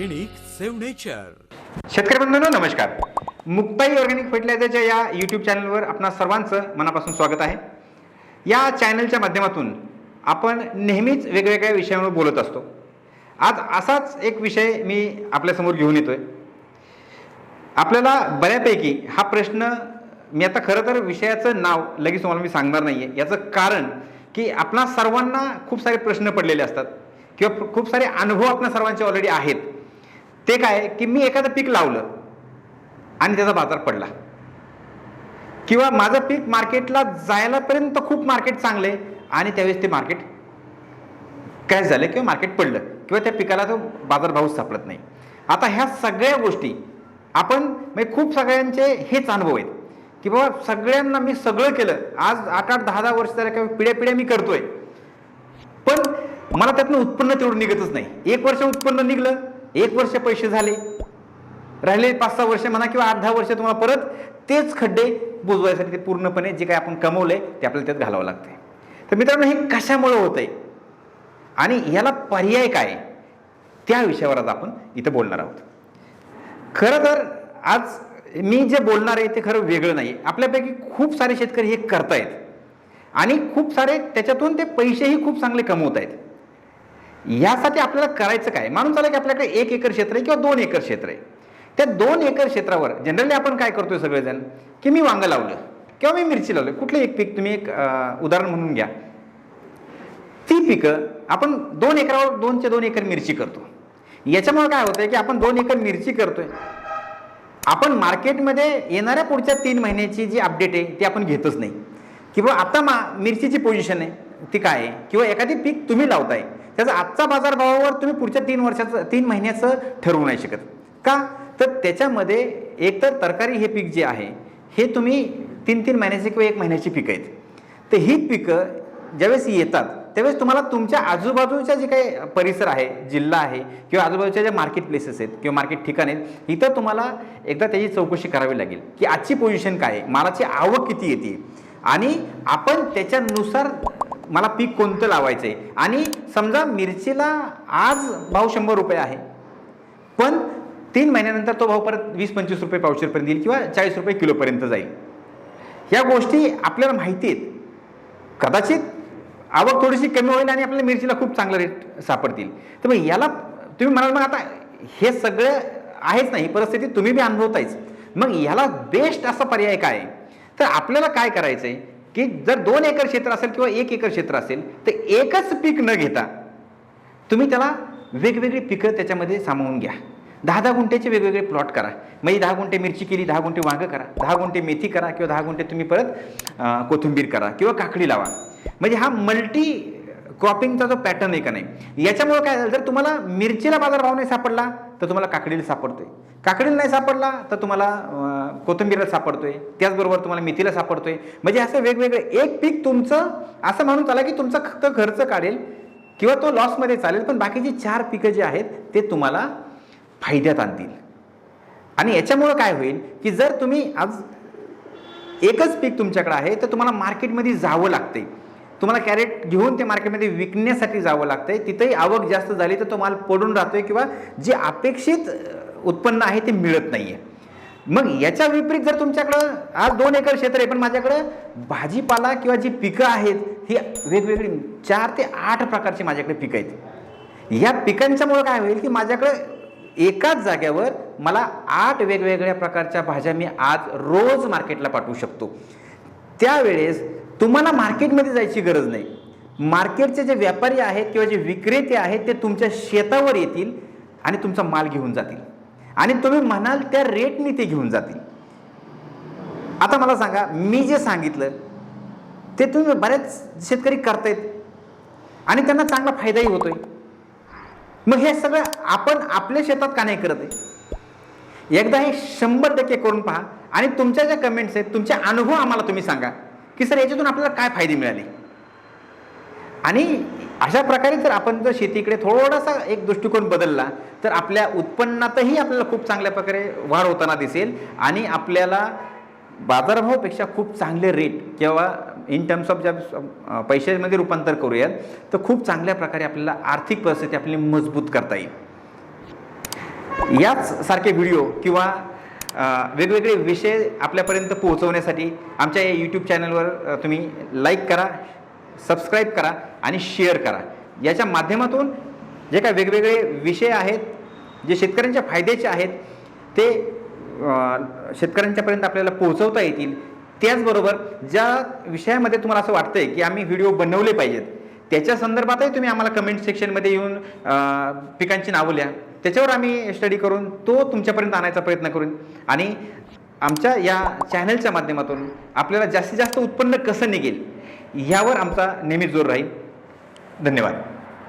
Organic save nature. शेतकरी बंधूंनो नमस्कार. Muktai organic फर्टिलायझरच्या या यूट्यूब चॅनलवर आपणा सर्वांचं मनापासून स्वागत आहे. या चॅनलच्या माध्यमातून आपण नेहमीच वेगवेगळ्या विषयांवर बोलत असतो. आज असाच एक विषय मी आपल्यासमोर घेऊन येतोय. आपल्याला बऱ्यापैकी हा प्रश्न मी आता खरं तर विषयाचं नाव लगेच तुम्हाला मी सांगणार नाही आहे याचं कारण की आपणा सर्वांना खूप सारे प्रश्न पडलेले असतात किंवा खूप सारे अनुभव आपल्या सर्वांचे ऑलरेडी आहेत. ते काय की मी एखादं पीक लावलं आणि त्याचा बाजार पडला. किंवा माझं पीक मार्केटला जायलापर्यंत खूप मार्केट चांगलं आहे आणि त्यावेळेस ते मार्केट क्रॅश झालं किंवा मार्केट पडलं किंवा त्या पिकाला तो बाजारभावच सापडत नाही. आता ह्या सगळ्या गोष्टी आपण म्हणजे खूप सगळ्यांचे हेच अनुभव आहेत की बाबा सगळ्यांना मी सगळं केलं. आज आठ आठ दहा दहा वर्ष झालं किंवा पिढ्या पिढ्या मी करतोय. पण मला त्यातनं उत्पन्न तेवढं निघतच नाही. एक वर्ष उत्पन्न निघलं एक वर्ष पैसे झाले. राहिले पाच सहा वर्ष म्हणा किंवा आठ दहा वर्ष तुम्हाला परत तेच खड्डे बुजवायसाठी ते पूर्णपणे जे काय आपण कमवलं आहे ते आपल्याला त्यात घालावं लागतंय. तर मित्रांनो हे कशामुळं होतं आहे आणि याला पर्याय काय? त्या विषयावर आज आपण इथं बोलणार आहोत. खरं तर आज मी जे बोलणार आहे ते खरं वेगळं नाही आपल्यापैकी खूप सारे शेतकरी हे करतायत. आणि खूप सारे त्याच्यातून ते पैसेही खूप चांगले कमवत आहेत यासाठी आपल्याला करायचं काय? माणूस झालं की आपल्याकडे एक एकर क्षेत्र आहे किंवा दोन एकर क्षेत्र आहे. त्या दोन एकर क्षेत्रावर जनरली आपण काय करतोय सगळेजण? की मी वांगं लावलं किंवा मी मिरची लावलं. कुठलं एक पीक तुम्ही एक उदाहरण म्हणून घ्या. ती पिकं आपण दोन एकरावर दोनचे दोन एकर मिरची करतो. याच्यामुळे काय होतंय की आपण दोन एकर मिरची करतोय. आपण मार्केटमध्ये येणाऱ्या पुढच्या तीन महिन्याची जी अपडेट आहे ती आपण घेतच नाही. किंवा आता मा मिरचीची पोझिशन आहे ती काय आहे? किंवा एखादी पीक तुम्ही लावताय. त्याचा आजचा बाजारभावावर तुम्ही पुढच्या तीन वर्षाचं तीन महिन्याचं ठरवू नाही शकत. का? तर त्याच्यामध्ये एकतर तरकारी हे पीक जे आहे हे तुम्ही तीन तीन महिन्याचे किंवा एक महिन्याची पिकं आहेत. तर ही पिकं ज्यावेळेस येतात त्यावेळेस तुम्हाला तुमच्या आजूबाजूच्या जे काही परिसर आहे जिल्हा आहे किंवा आजूबाजूच्या ज्या मार्केट प्लेसेस आहेत किंवा मार्केट ठिकाण आहेत इथं तुम्हाला एकदा त्याची चौकशी करावी लागेल की आजची पोझिशन काय आहे मालाची आवक किती येते? आणि आपण त्याच्यानुसार मला पीक कोणतं लावायचं आहे? आणि समजा मिरचीला आज भाव शंभर रुपये आहे. पण तीन महिन्यानंतर तो भाव परत वीस पंचवीस रुपये पावशेरपर्यंत येईल किंवा चाळीस रुपये किलोपर्यंत जाईल. या गोष्टी आपल्याला माहिती आहेत. कदाचित आवक थोडीशी कमी होईल आणि आपल्याला मिरचीला खूप चांगलं रेट सापडतील. तर मग याला तुम्ही म्हणाल मग आता हे सगळं आहेच नाही परिस्थिती तुम्ही बी अनुभवतायच. मग याला बेस्ट असा पर्याय काय? तर आपल्याला काय करायचं आहे की जर दोन एकर क्षेत्र असेल किंवा एक एकर क्षेत्र असेल तर एकच पीक न घेता तुम्ही त्याला वेगवेगळी पिकं त्याच्यामध्ये सामावून घ्या. दहा दहा गुंठ्याचे वेगवेगळे प्लॉट करा. म्हणजे दहा गुंठे मिरची केली दहा गुंठे वांगं करा. दहा गुंठे मेथी करा किंवा दहा गुंठे तुम्ही परत कोथिंबीर करा किंवा काकडी लावा. म्हणजे हा मल्टी क्रॉपिंगचा जो पॅटर्न आहे का नाही याच्यामुळे काय झालं जर तुम्हाला मिरचीला बाजारभाव नाही सापडला तर तुम्हाला काकडीला सापडतोय. काकडीला नाही सापडला तर तुम्हाला कोथिंबीरला सापडतो सापडतोय. त्याचबरोबर तुम्हाला मेथीला सापडतोय. म्हणजे असं वेगवेगळे एक पीक तुमचं असं म्हणून चाला की तुमचा फक्त खर्च काढेल किंवा तो लॉसमध्ये चालेल पण बाकीची चार पिकं जी आहेत ते तुम्हाला फायद्यात आणतील. आणि याच्यामुळं काय होईल की जर तुम्ही आज एकच पीक तुमच्याकडे आहे तर तुम्हाला मार्केटमध्ये जावं लागते तुम्हाला कॅरेट घेऊन ते मार्केटमध्ये विकण्यासाठी जावं लागतंय. तिथेही आवक जास्त झाली तर तो माल पडून राहतोय किंवा जे अपेक्षित उत्पन्न आहे ते मिळत नाहीये. मग याच्या विपरीत जर तुमच्याकडं आज दोन एकर क्षेत्र आहे पण माझ्याकडं भाजीपाला किंवा जी पिकं आहेत ही वेगवेगळी चार ते आठ प्रकारची माझ्याकडे पिकं आहेत. या पिकांच्यामुळं काय होईल की माझ्याकडं एकाच जाग्यावर मला आठ वेगवेगळ्या प्रकारच्या भाज्या मी आज रोज मार्केटला पाठवू शकतो. त्यावेळेस तुम्हाला मार्केटमध्ये जायची गरज नाही. मार्केटचे जे व्यापारी आहेत किंवा जे विक्रेते आहेत ते तुमच्या शेतावर येतील आणि तुमचा माल घेऊन जातील. आणि तुम्ही म्हणाल त्या रेटने ते घेऊन जातील. आता मला सांगा मी जे सांगितलं ते तुम्ही बरेच शेतकरी करतायत. आणि त्यांना चांगला फायदाही होतोय. मग हे सगळं आपण आपल्या शेतात का नाही करत आहे? एकदा हे शंभर टक्के करून पहा आणि तुमच्या ज्या कमेंट्स आहेत तुमचे अनुभव आम्हाला तुम्ही सांगा. की सर याच्यातून आपल्याला काय फायदे मिळाले? आणि अशा प्रकारे जर आपण जर शेतीकडे थोडासा एक दृष्टिकोन बदलला तर आपल्या उत्पन्नातही आपल्याला खूप चांगल्या प्रकारे वाढ होताना दिसेल आणि आपल्याला बाजारभावापेक्षा खूप चांगले रेट किंवा इन टर्म्स ऑफ ज्या पैशामध्ये रूपांतर करूयात तर खूप चांगल्या प्रकारे आपल्याला आर्थिक परिस्थिती आपली मजबूत करता येईल. याच सारखे व्हिडिओ किंवा वेगवेगळे विषय आपल्यापर्यंत पोहोचवण्यासाठी आमच्या या यूट्यूब चॅनलवर तुम्ही लाईक करा सबस्क्राईब करा आणि शेअर करा. याच्या माध्यमातून जे काय वेगवेगळे विषय आहेत जे शेतकऱ्यांच्या फायद्याचे आहेत ते शेतकऱ्यांच्यापर्यंत आपल्याला पोहोचवता येतील. त्याचबरोबर ज्या विषयामध्ये तुम्हाला असं वाटतंय की आम्ही व्हिडिओ बनवले पाहिजेत त्याच्या संदर्भातही तुम्ही आम्हाला कमेंट सेक्शनमध्ये येऊन पिकांची नावं लिहा. त्याच्यावर आम्ही स्टडी करून तो तुमच्यापर्यंत आणायचा प्रयत्न करून. आणि आमच्या या चॅनलच्या माध्यमातून आपल्याला जास्तीत जास्त उत्पन्न कसं निघेल यावर आमचा नेहमी जोर राहील. धन्यवाद.